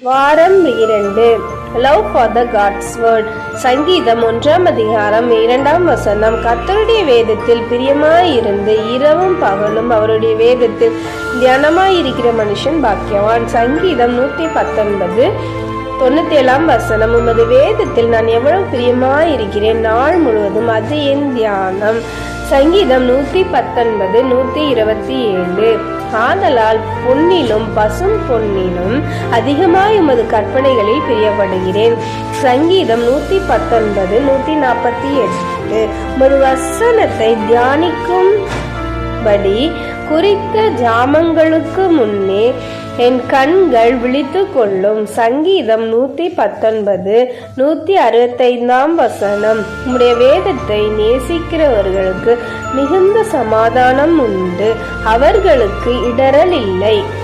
வாரம் இரண்டு. Love for the God's word சங்கீதம் ஒன்றாம் அதிகாரம் இரண்டாம் வசனம். கத்தருடைய வேதத்தில் பிரியமாயிருந்து இரவும் பகலும் அவருடைய வேதத்தில் தியானமாயிருக்கிற மனுஷன் பாக்கியவான். சங்கீதம் நூற்றி பத்தொன்பது. தொண்ணூத்தேழாம் வசனம். உமது வேதத்தில் நான் எவ்வளவு பிரியமாயிருக்கிறேன். நாள் முழுவதும் அது என் தியானம். சங்கீதம் நூற்றி பத்தொன்பது நூற்றி இருபத்தி ஏழு. ஆதலால் பொன்னிலும் பசும் பொன்னிலும் அதிகமாய் உமது கற்பனைகளில் பிரியப்படுகிறேன். சங்கீதம் நூத்தி பத்தொன்பது நூத்தி நாற்பத்தி எட்டு ஒரு வசனத்தை தியானிக்கும் படி குறித்த ஜாமங்களுக்கு முன்னே என் கண்கள் விழித்து கொள்ளும் சங்கீதம் நூத்தி பத்தொன்பது நூத்தி அறுபத்தைந்தாம் வசனம். உம்முடைய வேதத்தை நேசிக்கிறவர்களுக்கு மிகுந்த சமாதானம் உண்டு. அவர்களுக்கு இடரல் இல்லை.